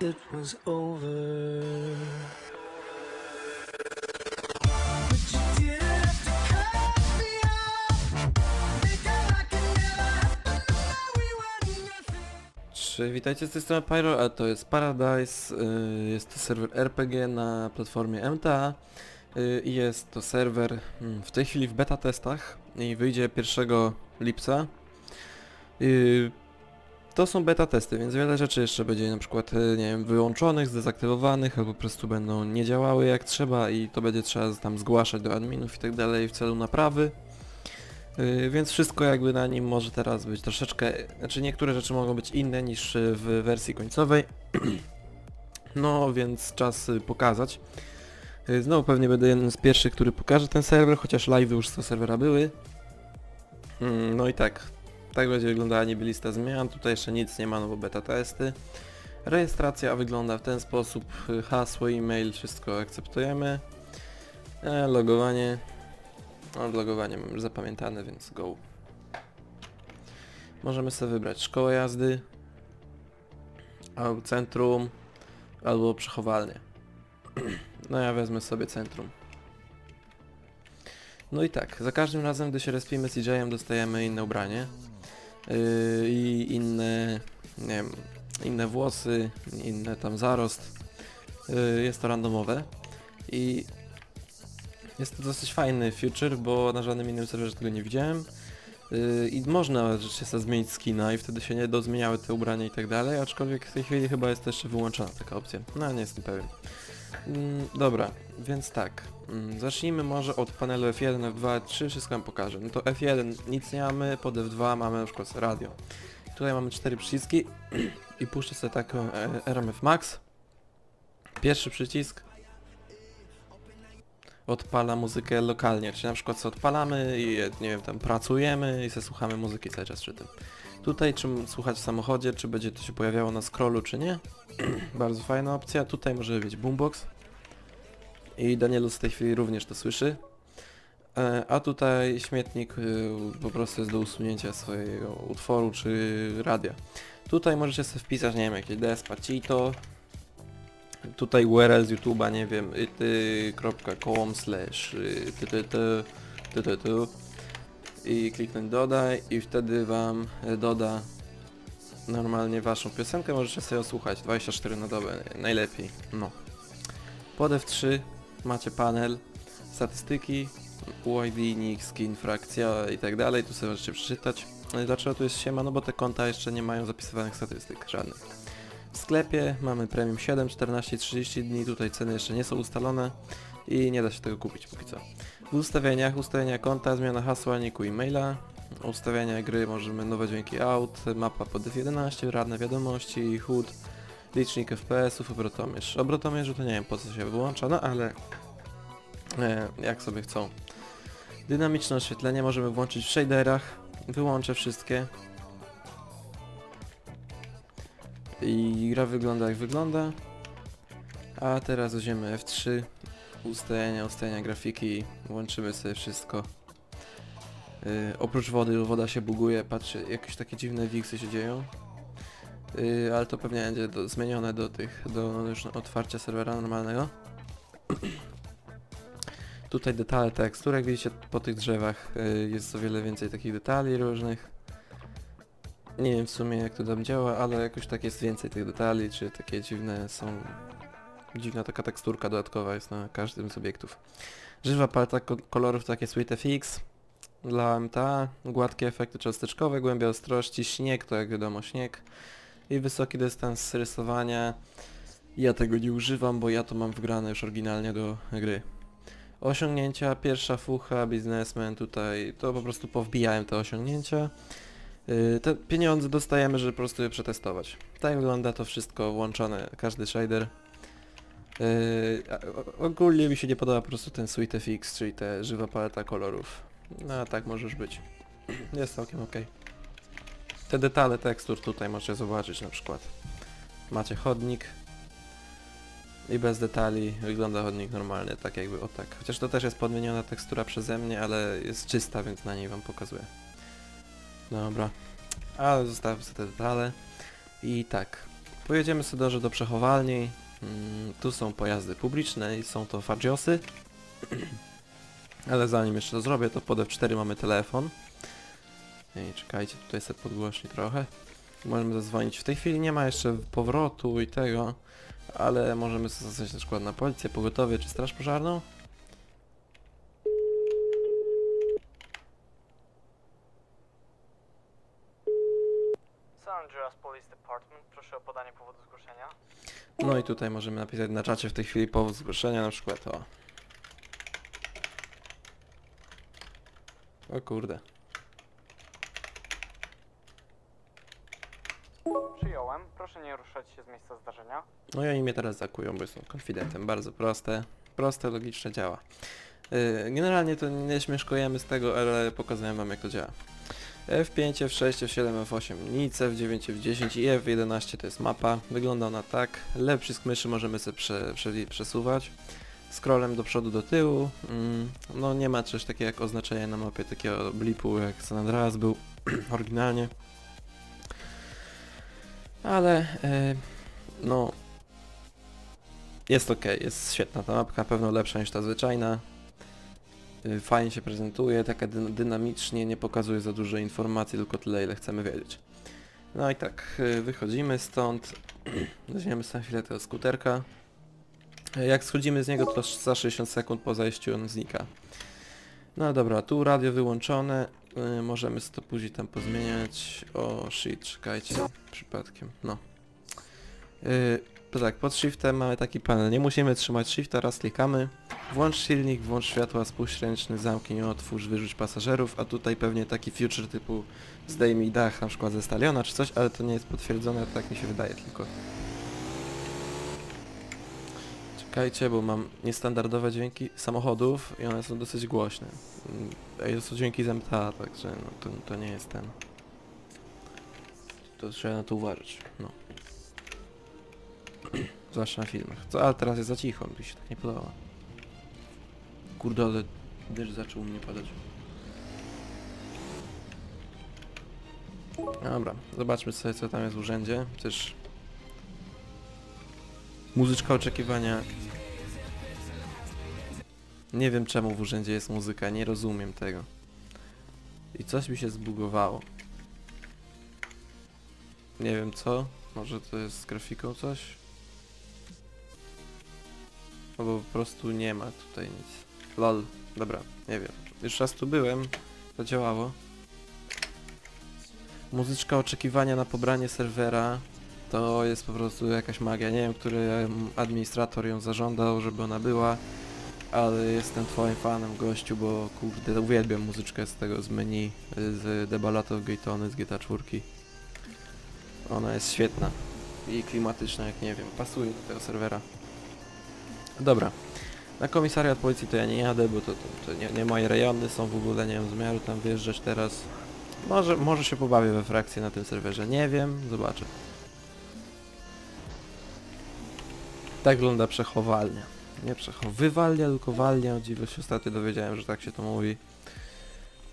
it was over. Cześć, witajcie z tej strony Pyro, a to jest Paradise, y, jest to serwer RPG na platformie MTA y, i jest to serwer mm, w tej chwili w beta testach i wyjdzie 1 lipca. To są beta testy, więc wiele rzeczy jeszcze będzie na przykład, y, nie wiem, wyłączonych, zdezaktywowanych, albo po prostu będą nie działały jak trzeba i to będzie trzeba tam zgłaszać do adminów i tak dalej w celu naprawy. Yy, Więc wszystko jakby na nim może teraz być troszeczkę, znaczy niektóre rzeczy mogą być inne niż y, w wersji końcowej. No więc czas pokazać. Znowu pewnie będę jednym z pierwszych, który pokaże ten serwer, chociaż live już z tego serwera były. Mm, No i tak, tak będzie wyglądała niby lista zmian, tutaj jeszcze nic nie ma, no bo beta testy. Rejestracja wygląda w ten sposób, hasło, e-mail, wszystko akceptujemy. E, logowanie, no, logowanie mam już zapamiętane, więc go. Możemy sobie wybrać szkołę jazdy, albo centrum, albo przechowalnię. No ja wezmę sobie centrum. No i tak, za każdym razem, gdy się respimy z CJ-em dostajemy inne ubranie i inne, nie wiem, inne włosy, inne tam zarost. Yy, jest to randomowe i jest to dosyć fajny feature, bo na żadnym innym serwerze tego nie widziałem. Yy, I można rzeczywiście zmienić skina i wtedy się nie dozmieniały te ubrania i tak dalej, aczkolwiek w tej chwili chyba jest jeszcze wyłączona taka opcja. No nie jestem pewien. Mm, dobra, więc tak. Mm, zacznijmy może od panelu F1, F2, F3, wszystko wam pokażę. No to F1 nic nie mamy, pod F2 mamy na przykład radio. Tutaj mamy cztery przyciski i puszczę sobie taką e, RMF Max. Pierwszy przycisk odpala muzykę lokalnie, czyli na przykład co odpalamy i nie wiem, tam pracujemy i sobie słuchamy muzyki cały czas przy tym. Tutaj czy m- słuchać w samochodzie, czy będzie to się pojawiało na scrollu, czy nie. Bardzo fajna opcja. Tutaj może być boombox. I Danielus w tej chwili również to słyszy. E, A tutaj śmietnik y, po prostu jest do usunięcia swojego utworu czy radia. Tutaj możecie sobie wpisać, nie wiem, jakieś Despacito, tutaj URL z YouTube'a, nie wiem, ity.com slash y, ty, ty, ty, ty, ty, ty, i kliknąć dodaj i wtedy wam e, doda normalnie waszą piosenkę, możecie sobie osłuchać 24 na dobę, najlepiej, no. Pod F3 macie panel, statystyki, UID, nick, skin, frakcja i tak dalej, tu sobie możecie przeczytać. No Dlaczego tu jest siema? No bo te konta jeszcze nie mają zapisywanych statystyk żadnych. W sklepie mamy premium 7, 14 i 30 dni, tutaj ceny jeszcze nie są ustalone i nie da się tego kupić póki co. W ustawieniach, ustawienia konta, zmiana hasła, niku e-maila, ustawienia gry, możemy nowe dźwięki aut, mapa pod F11, radne wiadomości, HUD, licznik FPS-ów, obrotomierz. Obrotomierzu to nie wiem po co się wyłącza, no ale e, jak sobie chcą. Dynamiczne oświetlenie możemy włączyć w shaderach, wyłączę wszystkie, i gra wygląda jak wygląda. A teraz weźmiemy F3, ustawienia, ustawienia grafiki, włączymy sobie wszystko. Yy, oprócz wody, woda się buguje, patrzcie, jakieś takie dziwne wiksy się dzieją. Yy, ale to pewnie będzie do, zmienione do tych, do już otwarcia serwera normalnego. Tutaj detale tekstur, jak widzicie po tych drzewach yy, jest o wiele więcej takich detali różnych. Nie wiem w sumie jak to tam działa, ale jakoś tak jest więcej tych detali, czy takie dziwne są... Dziwna taka teksturka dodatkowa jest na każdym z obiektów. Żywa paleta ko kolorów takie Sweet FX dla MTA, gładkie efekty cząsteczkowe, głębia ostrości, śnieg to jak wiadomo śnieg i wysoki dystans rysowania. Ja tego nie używam, bo ja to mam wgrane już oryginalnie do gry. Osiągnięcia, pierwsza fucha, biznesmen, tutaj to po prostu powbijałem te osiągnięcia. Yy, Te pieniądze dostajemy, żeby po prostu je przetestować. Tak wygląda to wszystko włączone, każdy shader. O- ogólnie mi się nie podoba po prostu ten Sweet FX, czyli ta żywa paleta kolorów. No a tak może już być. Jest całkiem ok. Te detale tekstur tutaj możecie zobaczyć na przykład. Macie chodnik. I bez detali wygląda chodnik normalnie, tak jakby o tak. Chociaż to też jest podmieniona tekstura przeze mnie, ale jest czysta, więc na niej wam pokazuję. Dobra. Ale zostawiam sobie te detale. I tak. Pojedziemy sobie dobrze do przechowalni. Mm, tu są pojazdy publiczne i są to Fagiosy. Ale zanim jeszcze to zrobię, to pod F4 mamy telefon. I czekajcie, tutaj sobie podgłośni trochę. Możemy zadzwonić. W tej chwili nie ma jeszcze powrotu i tego, ale możemy zadzwonić na przykład na policję, pogotowie czy straż pożarną. San Andreas Police Department, proszę o podanie powodu zgłoszenia. No i tutaj możemy napisać na czacie w tej chwili powód zgłoszenia, na przykład o. O kurde. Przyjąłem, proszę nie ruszać się z miejsca zdarzenia. No i oni mnie teraz zakują, bo są konfidentem. Bardzo proste. Proste, logiczne działa. Yy, generalnie to nie śmieszkujemy z tego, ale pokazuję wam jak to działa. F5, F6, F7, F8 nic, F9, F10 i F11 to jest mapa. Wygląda ona tak. Lewy przycisk myszy możemy sobie prze, prze, przesuwać. Scrollem do przodu, do tyłu. Mm, no nie ma czegoś takiego jak oznaczenie na mapie takiego blipu jak San Andreas był oryginalnie. Ale yy, no jest ok, jest świetna ta mapka, pewno lepsza niż ta zwyczajna. Y, Fajnie się prezentuje, taka dy dynamicznie, nie pokazuje za dużo informacji, tylko tyle ile chcemy wiedzieć. No i tak, y, wychodzimy stąd, weźmiemy sobie chwilę tego skuterka. Y, Jak schodzimy z niego, to za 60 sekund po zajściu on znika. No dobra, tu radio wyłączone, możemy to później tam pozmieniać. O shit, czekajcie, przypadkiem, no. Y, to tak, pod shiftem mamy taki panel. Nie musimy trzymać shifta, raz klikamy. Włącz silnik, włącz światła, spuść ręczny, zamknij, otwórz, wyrzuć pasażerów, a tutaj pewnie taki future typu zdejmij dach na przykład ze staliona czy coś, ale to nie jest potwierdzone, tak mi się wydaje tylko. Czekajcie, bo mam niestandardowe dźwięki samochodów i one są dosyć głośne. Mm, to są dźwięki z MTA, także no, to, to nie jest ten. To trzeba na to uważać, no. Zwłaszcza na filmach. Co, ale teraz jest za cicho, mi się tak nie podoba. Kurde, ale deszcz zaczął mnie padać. Dobra, zobaczmy sobie co tam jest w urzędzie. Też muzyczka oczekiwania. Nie wiem czemu w urzędzie jest muzyka, nie rozumiem tego. I coś mi się zbugowało. Nie wiem co. Może to jest z grafiką coś? Albo po prostu nie ma tutaj nic. Lol. Dobra, nie wiem. Już raz tu byłem. To działało. Muzyczka oczekiwania na pobranie serwera to jest po prostu jakaś magia. Nie wiem, który administrator ją zażądał, żeby ona była, ale jestem twoim fanem gościu, bo kurde, uwielbiam muzyczkę z tego z menu, z Debalatów Gatony, z GTA 4. Ona jest świetna i klimatyczna, jak nie wiem, pasuje do tego serwera. Dobra. Na komisariat policji to ja nie jadę, bo to, to, to nie, nie moje rejony są w ogóle, nie mam zamiaru tam wjeżdżać teraz. Może, może się pobawię we frakcję na tym serwerze, nie wiem, zobaczę. Tak wygląda przechowalnia. Nie przechowywalnia, tylko walnia, o dziwo się ostatnio dowiedziałem, że tak się to mówi.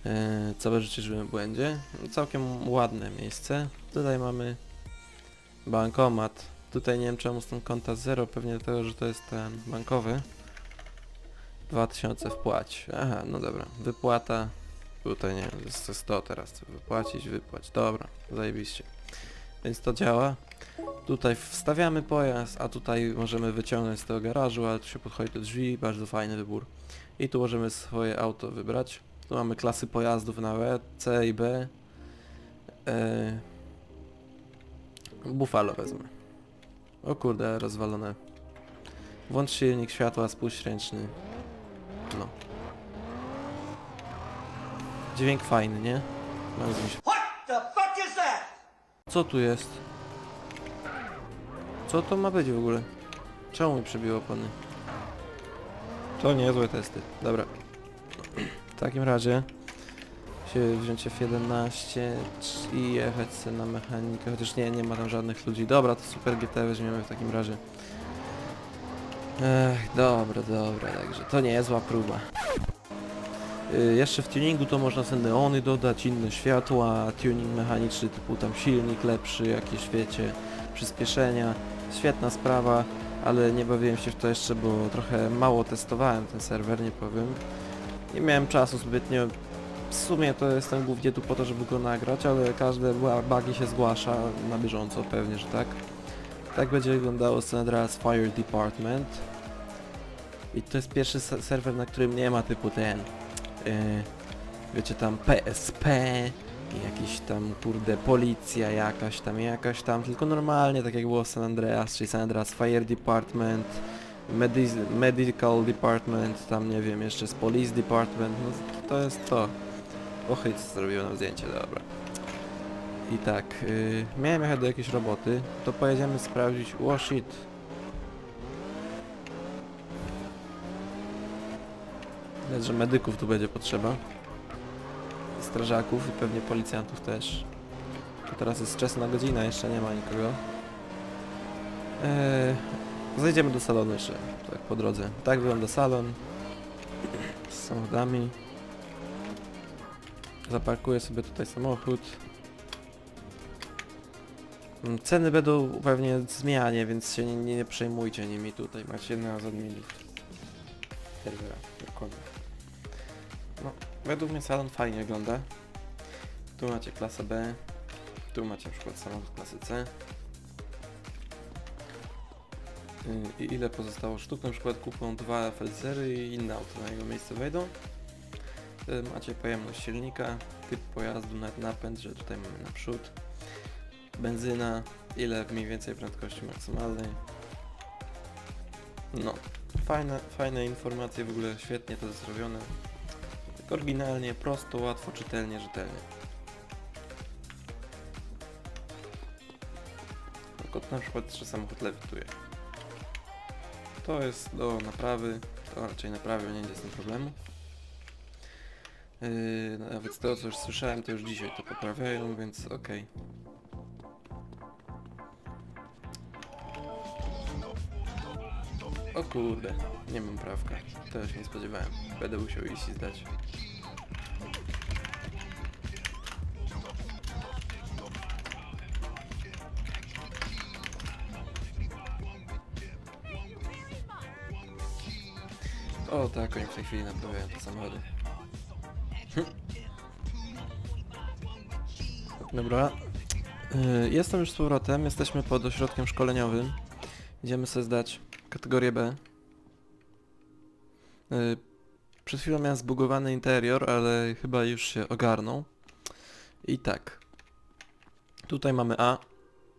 Eee, całe życie żyłem w błędzie. Całkiem ładne miejsce. Tutaj mamy bankomat. Tutaj nie wiem czemu są konta zero, pewnie dlatego, że to jest ten bankowy. 2000 wpłać. Aha, no dobra. Wypłata. Tutaj nie wiem, jest 100 teraz. Chcę wypłacić, wypłać. Dobra, zajebiście. Więc to działa. Tutaj wstawiamy pojazd, a tutaj możemy wyciągnąć z tego garażu, ale tu się podchodzi do drzwi, bardzo fajny wybór. I tu możemy swoje auto wybrać. Tu mamy klasy pojazdów na E, C i B. Eee... Buffalo wezmę. O kurde, rozwalone. Włącz silnik, światła, spuść ręczny. No. Dźwięk fajny, nie? Co tu jest? Co to ma być w ogóle? Czemu mi przebiło opony? To niezłe testy. Dobra. W takim razie się wziąć F11 i jechać sobie na mechanikę, chociaż nie, nie ma tam żadnych ludzi. Dobra, to super GT weźmiemy w takim razie. Ech, dobra, dobra, także to nie jest zła próba. Y, jeszcze w tuningu to można sobie neony dodać, inne światła, tuning mechaniczny typu tam silnik lepszy, jakieś wiecie, przyspieszenia. Świetna sprawa, ale nie bawiłem się w to jeszcze, bo trochę mało testowałem ten serwer, nie powiem. Nie miałem czasu zbytnio. W sumie to jestem głównie tu po to, żeby go nagrać, ale każde bugi się zgłasza na bieżąco, pewnie, że tak. Tak będzie wyglądało Andreas Fire Department. I to jest pierwszy se- serwer, na którym nie ma typu ten, yy, wiecie tam PSP, jakiś tam kurde policja jakaś tam, jakaś tam, tylko normalnie tak jak było San Andreas, czyli San Andreas Fire Department, Medi Medical Department, tam nie wiem, jeszcze z Police Department, no to jest to. Ochyc zrobił nam zdjęcie, dobra. I tak, yy, miałem jechać do jakiejś roboty, to pojedziemy sprawdzić, oh shit. Widać, że medyków tu będzie potrzeba. I strażaków i pewnie policjantów też. To teraz jest wczesna godzina, jeszcze nie ma nikogo. Eee, zajdziemy do salonu jeszcze, tak po drodze. Tak wygląda salon. Z samochodami. Zaparkuję sobie tutaj samochód. Ceny będą pewnie zmianie, więc się nie, nie, przejmujcie nimi tutaj. Macie na serwera, dokładnie. No, według mnie salon fajnie wygląda. Tu macie klasę B, tu macie na przykład samochód klasy C. Yy, I ile pozostało sztuk? Na przykład kupią dwa felcery i inne auto na jego miejsce wejdą. Yy, Macie pojemność silnika, typ pojazdu, napęd, że tutaj mamy naprzód. Benzyna, ile mniej więcej prędkości maksymalnej. No, fajne, fajne informacje, w ogóle świetnie to zrobione. Tak oryginalnie, prosto, łatwo, czytelnie, rzetelnie. Tylko na przykład, że samochód lewituje. To jest do naprawy, to raczej naprawią, nie będzie z tym problemu. Yy, nawet z tego co już słyszałem, to już dzisiaj to poprawiają, więc okej. O kurde, nie mam prawka. Tego się nie spodziewałem. Będę musiał iść i zdać. O tak, oni w tej chwili naprawiają te samochody. Dobra. Y, Jestem już z powrotem, jesteśmy pod ośrodkiem szkoleniowym. Idziemy sobie zdać kategorię B. Y, Przed chwilą miałem zbugowany interior, ale chyba już się ogarnął. I tak. Tutaj mamy A.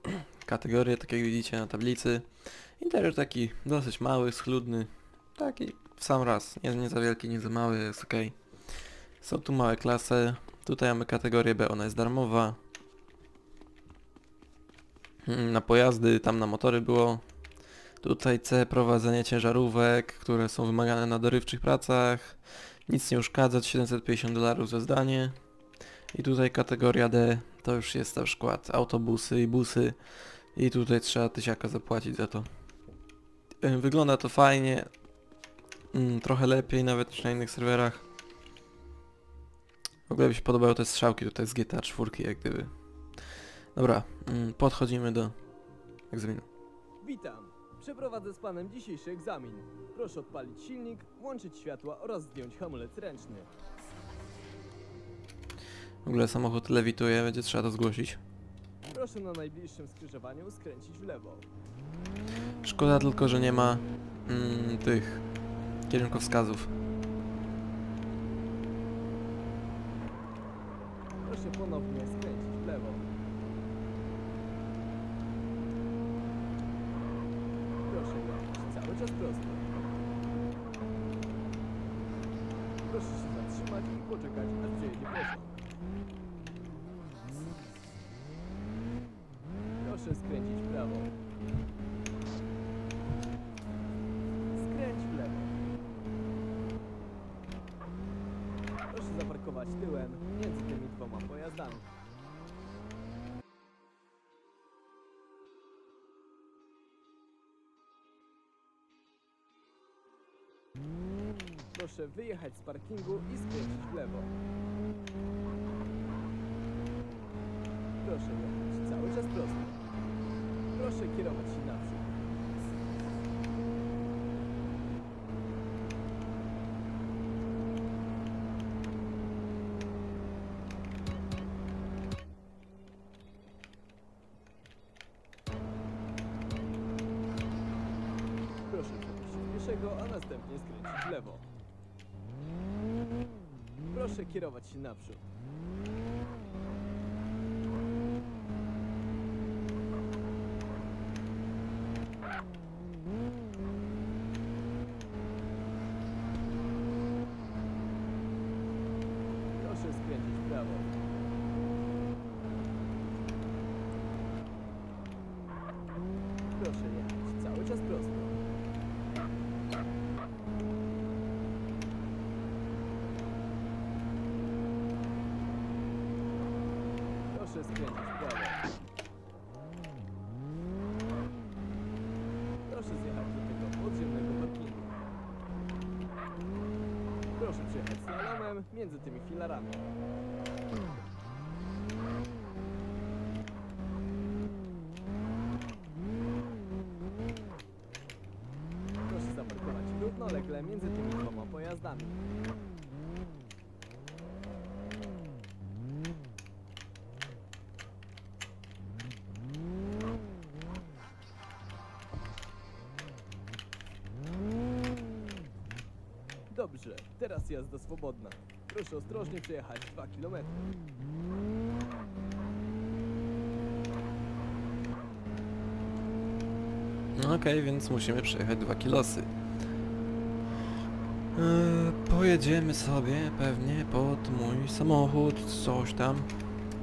Kategorię, tak jak widzicie na tablicy. Interior taki dosyć mały, schludny. Taki w sam raz. Nie, nie za wielki, nie za mały, jest ok. Są tu małe klasy. Tutaj mamy kategorię B, ona jest darmowa. Mm, Na pojazdy, tam na motory było. Tutaj C, prowadzenie ciężarówek, które są wymagane na dorywczych pracach. Nic nie uszkadzać, 750 dolarów za zdanie. I tutaj kategoria D, to już jest na przykład autobusy i busy. I tutaj trzeba tysiaka zapłacić za to. Wygląda to fajnie. Mm, trochę lepiej nawet niż na innych serwerach. W ogóle mi się podobały te strzałki tutaj z GTA 4 jak gdyby. Dobra, mm, podchodzimy do egzaminu. Witam. Przeprowadzę z panem dzisiejszy egzamin. Proszę odpalić silnik, włączyć światła oraz zdjąć hamulec ręczny. W ogóle samochód lewituje, będzie trzeba to zgłosić. Proszę na najbliższym skrzyżowaniu skręcić w lewo. Szkoda tylko, że nie ma mm, tych kierunkowskazów. Proszę ponownie skręcić Proszę wyjechać z parkingu i skręcić w lewo. Proszę jechać cały czas prosto. Proszę kierować się naprzód. Proszę przepuścić pieszego, a następnie skręcić w lewo. Proszę kierować się naprzód. Proszę skręcić w prawo. Proszę jechać cały czas prosto. Proszę skręcić w prawo. Proszę zjechać do tego podziemnego parkingu. Przejechać slalomem między tymi filarami. Proszę zaparkować równolegle między tymi dwoma pojazdami. Teraz jazda swobodna. Proszę ostrożnie przejechać 2 km. No okej, więc musimy przejechać dwa kilosy. Eee, pojedziemy sobie pewnie pod mój samochód, coś tam.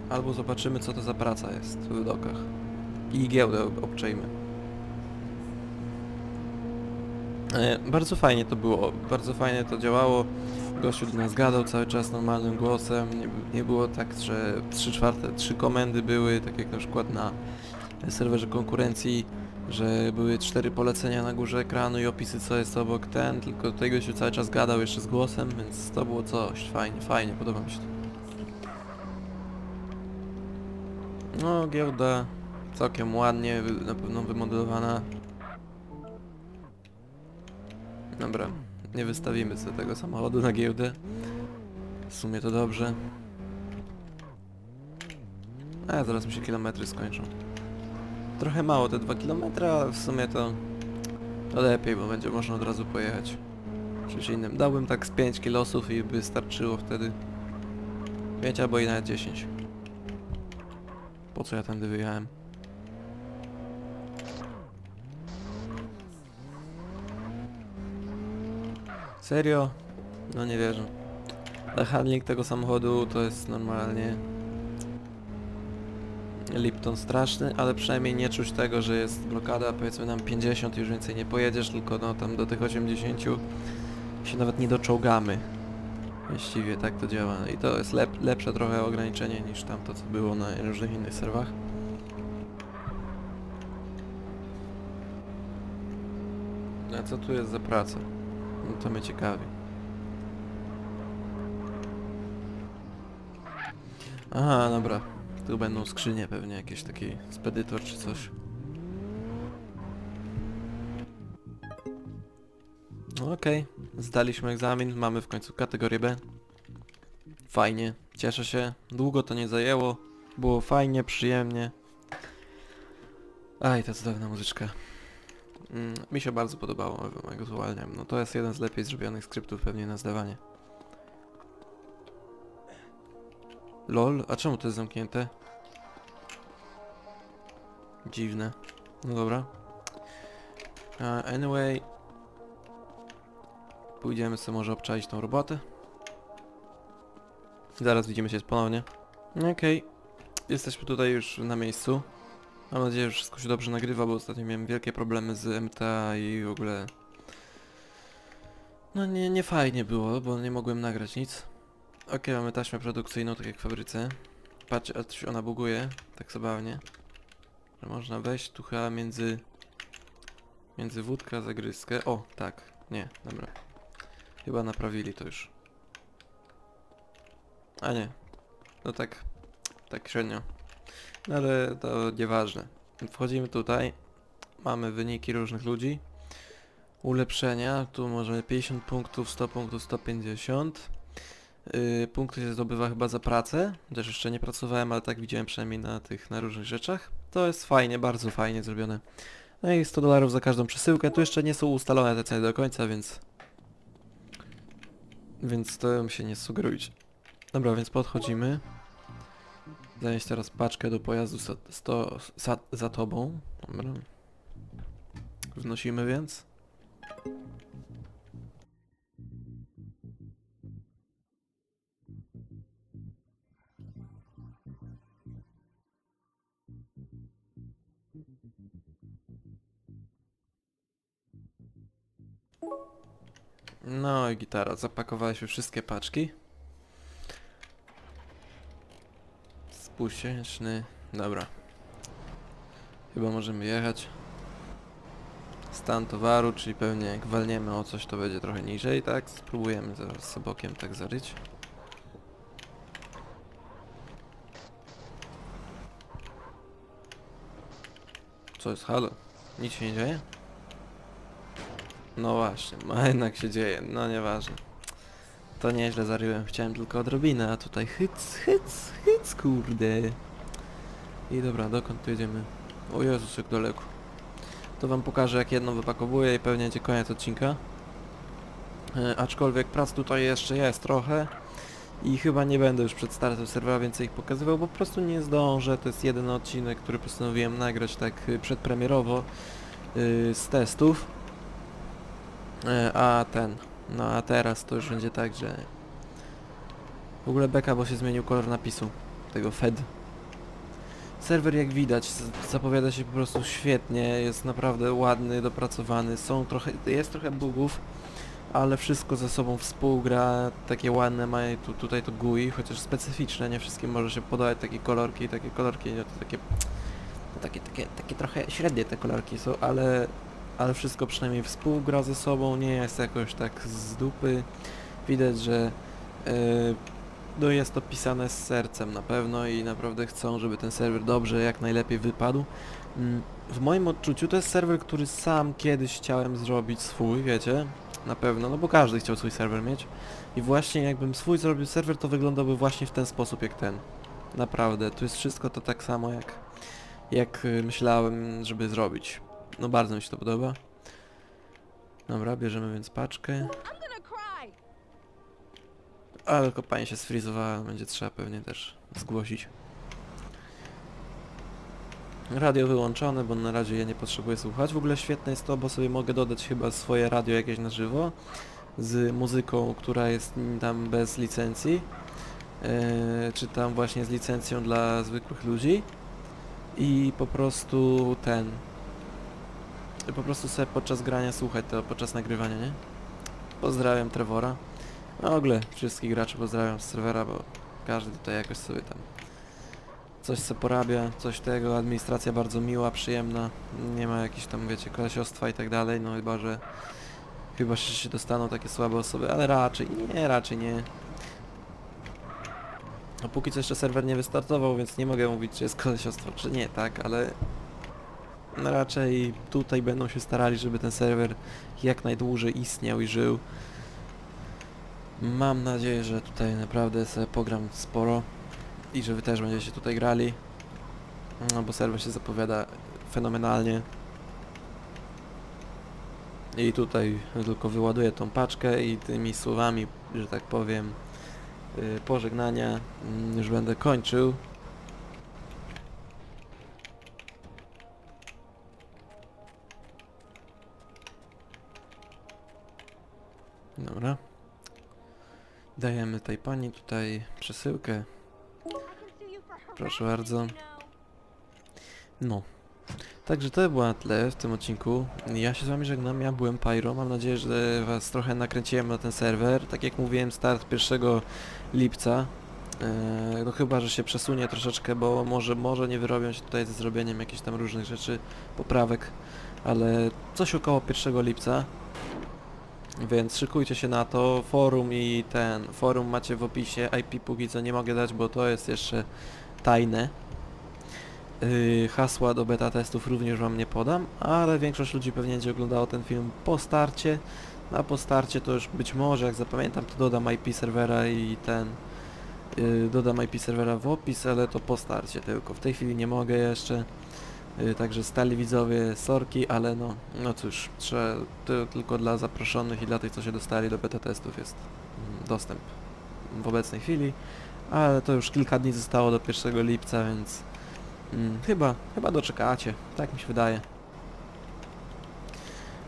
Albo zobaczymy co to za praca jest w dokach. I giełdę ob- obczejmy. E, bardzo fajnie to było, bardzo fajnie to działało. Gościu do nas gadał cały czas normalnym głosem. Nie, nie było tak, że 3 czwarte, trzy komendy były, tak jak na przykład na serwerze konkurencji, że były cztery polecenia na górze ekranu i opisy co jest obok ten, tylko tutaj gościu cały czas gadał jeszcze z głosem, więc to było coś, fajnie, fajnie, podoba mi się to. No, giełda całkiem ładnie, na pewno wymodelowana. Dobra, nie wystawimy sobie tego samochodu na giełdę. W sumie to dobrze. A, zaraz mi się kilometry skończą. Trochę mało te 2 km, ale w sumie to, to lepiej, bo będzie można od razu pojechać czymś innym. Dałbym tak z 5 kilosów i by starczyło wtedy 5 albo i nawet 10. Po co ja tędy wyjechałem? Serio? No nie wierzę. Mechanic tego samochodu to jest normalnie Lipton straszny, ale przynajmniej nie czuć tego, że jest blokada powiedzmy nam 50 i już więcej nie pojedziesz, tylko no tam do tych 80 się nawet nie doczołgamy. Właściwie tak to działa i to jest lep lepsze trochę ograniczenie niż tamto co było na różnych innych serwach. A co tu jest za praca? No to mnie ciekawi. Aha, dobra. Tu będą skrzynie pewnie, jakiś taki spedytor czy coś. Okej, zdaliśmy egzamin, mamy w końcu kategorię B. Fajnie, cieszę się. Długo to nie zajęło. Było fajnie, przyjemnie. Aj, ta cudowna muzyczka. Mm, mi się bardzo podobało, jak go zwalniam. No to jest jeden z lepiej zrobionych skryptów pewnie na zdawanie. LOL, a czemu to jest zamknięte? Dziwne. No dobra. Uh, anyway. Pójdziemy sobie może obczaić tą robotę. Zaraz widzimy się ponownie. Okej. Jesteśmy tutaj już na miejscu. Mam nadzieję, że wszystko się dobrze nagrywa, bo ostatnio miałem wielkie problemy z MTA i w ogóle... No nie, nie fajnie było, bo nie mogłem nagrać nic. Okej, mamy taśmę produkcyjną, tak jak w fabryce. Patrz, a ona buguje, tak zabawnie. Że można wejść tu chyba między... Między wódkę a zagryzkę. O, tak. Nie, dobra. Chyba naprawili to już. A nie. No tak... Tak średnio. No ale to nieważne. Wchodzimy tutaj. mamy wyniki różnych ludzi. Ulepszenia, tu możemy 50 punktów, 100 punktów, 150. Yy, punkty się zdobywa chyba za pracę, też jeszcze nie pracowałem, ale tak widziałem przynajmniej na tych, na różnych rzeczach. To jest fajnie, bardzo fajnie zrobione. No i 100 dolarów za każdą przesyłkę, tu jeszcze nie są ustalone te ceny do końca, więc... Więc to się nie sugerujcie. Dobra, więc podchodzimy. Zanieść teraz paczkę do pojazdu 100, 100 za, tobą. Dobra. Wnosimy więc. No i gitara, zapakowaliśmy wszystkie paczki. Spuścieczny, dobra. Chyba możemy jechać. Stan towaru, czyli pewnie jak walniemy o coś to będzie trochę niżej, tak? Spróbujemy zaraz z bokiem tak zaryć. Co jest, halo? Nic się nie dzieje? No właśnie, a jednak się dzieje, no nieważne. To nieźle zaryłem, chciałem tylko odrobinę, a tutaj hyc, hyc, hyc, kurde. I dobra, dokąd tu jedziemy? O Jezus, jak daleko. To wam pokażę jak jedno wypakowuję i pewnie będzie koniec odcinka. E, aczkolwiek prac tutaj jeszcze jest trochę. I chyba nie będę już przed startem serwera więcej ich pokazywał, bo po prostu nie zdążę. To jest jeden odcinek, który postanowiłem nagrać tak y, przedpremierowo y, z testów. E, A ten, no a teraz to już będzie tak, że w ogóle beka, bo się zmienił kolor napisu tego Fed. Serwer jak widać zapowiada się po prostu świetnie, jest naprawdę ładny, dopracowany, są trochę, jest trochę bugów, ale wszystko ze sobą współgra, takie ładne ma tu, tutaj to GUI, chociaż specyficzne, nie wszystkim może się podobać takie kolorki, takie kolorki, no to takie, to takie, takie, takie trochę średnie te kolorki są, ale ale wszystko przynajmniej współgra ze sobą, nie jest jakoś tak z dupy. Widać, że yy, no jest to pisane z sercem na pewno i naprawdę chcą, żeby ten serwer dobrze, jak najlepiej wypadł. Mm, W moim odczuciu to jest serwer, który sam kiedyś chciałem zrobić swój, wiecie? Na pewno, no bo każdy chciał swój serwer mieć. I właśnie jakbym swój zrobił serwer, to wyglądałby właśnie w ten sposób jak ten. Naprawdę, tu jest wszystko to tak samo jak, jak y, myślałem, żeby zrobić. No bardzo mi się to podoba. Dobra, bierzemy więc paczkę. Ale kopanie się sfrizowała, będzie trzeba pewnie też zgłosić. Radio wyłączone, bo na razie ja nie potrzebuję słuchać. W ogóle świetne jest to, bo sobie mogę dodać chyba swoje radio jakieś na żywo z muzyką, która jest tam bez licencji. Eee, czy tam właśnie z licencją dla zwykłych ludzi. I po prostu ten... Po prostu sobie podczas grania słuchać to, podczas nagrywania, nie? Pozdrawiam Trevora. W ogóle wszystkich graczy pozdrawiam z serwera, bo każdy tutaj jakoś sobie tam coś se porabia, coś tego, administracja bardzo miła, przyjemna, nie ma jakichś tam, wiecie, kolesiostwa i tak dalej, no chyba, że chyba że się dostaną takie słabe osoby, ale raczej nie, raczej nie. A póki co jeszcze serwer nie wystartował, więc nie mogę mówić, czy jest kolesiostwo, czy nie, tak, ale raczej tutaj będą się starali, żeby ten serwer jak najdłużej istniał i żył. Mam nadzieję, że tutaj naprawdę sobie pogram sporo i że wy też będziecie tutaj grali. No bo serwer się zapowiada fenomenalnie. I tutaj tylko wyładuję tą paczkę i tymi słowami, że tak powiem, yy, pożegnania mm, już będę kończył. Dajemy tej pani tutaj przesyłkę. Proszę bardzo. No. Także to było na tyle w tym odcinku. Ja się z wami żegnam, ja byłem Pyro. Mam nadzieję, że was trochę nakręciłem na ten serwer. Tak jak mówiłem, start 1 lipca. Eee, no chyba, że się przesunie troszeczkę, bo może, może nie wyrobią się tutaj ze zrobieniem jakichś tam różnych rzeczy, poprawek, ale coś około 1 lipca. Więc szykujcie się na to. Forum i ten. Forum macie w opisie. IP póki co nie mogę dać, bo to jest jeszcze tajne. Yy, hasła do beta testów również wam nie podam, ale większość ludzi pewnie będzie oglądało ten film po starcie. A po starcie to już być może, jak zapamiętam, to dodam IP serwera i ten... Yy, dodam IP serwera w opis, ale to po starcie tylko. W tej chwili nie mogę jeszcze. Yy, także stali widzowie, sorki, ale no, no cóż, trzeba, to tylko dla zaproszonych i dla tych, co się dostali do beta testów jest mm, dostęp w obecnej chwili, ale to już kilka dni zostało do 1 lipca, więc mm, chyba, chyba doczekacie, tak mi się wydaje.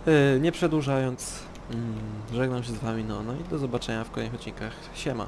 Yy, nie przedłużając, mm, żegnam się z wami, no, no i do zobaczenia w kolejnych odcinkach. Siema.